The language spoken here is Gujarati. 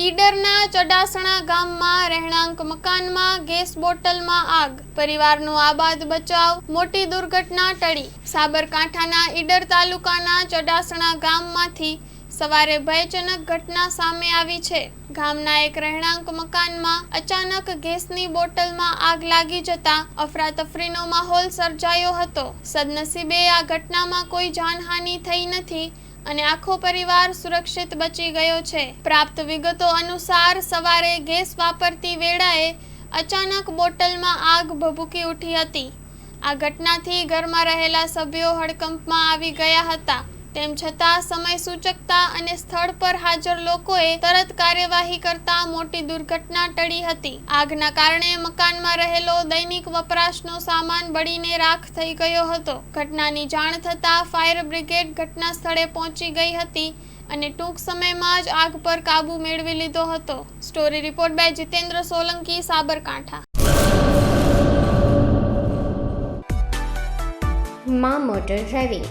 ઈડરના ચડાસણા ગામમાં રહેણાંક મકાનમાં ગેસ બોટલમાં આગ. પરિવારનો આબાદ બચાવ, મોટી દુર્ઘટના ટળી. સાબરકાંઠાના ઈડર તાલુકાના ચડાસણા ગામમાંથી સવારે ભયજનક ઘટના સામે આવી છે. ગામના એક રહેણાંક મકાનમાં અચાનક ગેસની બોટલમાં આગ લાગી જતા અફરાતફરીનો માહોલ સર્જાયો હતો. સદનસીબે આ ઘટનામાં કોઈ જાનહાનિ થઈ નથી અને આખો પરિવાર સુરક્ષિત બચી ગયો છે. પ્રાપ્ત વિગતો અનુસાર સવારે ગેસ વાપરતી વેળાએ અચાનક બોટલમાં આગ ભભૂકી ઉઠી હતી. આ ઘટનાથી ઘરમાં રહેલા સભ્યો હડકંપમાં આવી ગયા હતા. તેમ છતાં સમય સૂચકતા અને સ્થળ પર હાજર લોકોએ તરત કાર્યવાહી કરતા મોટી દુર્ઘટના ટળી હતી. આગના કારણે મકાનમાં રહેલો દૈનિક વપરાશનો સામાન બળીને રાખ થઈ ગયો હતો. ઘટનાની જાણ થતાં ફાયર બ્રિગેડ ઘટના સ્થળે પહોંચી ગઈ હતી અને ટૂંક સમયમાં જ આગ પર કાબૂ મેળવી લીધો હતો. Story report by Jitendra Solanki, Sabarkantha. માં motor driving.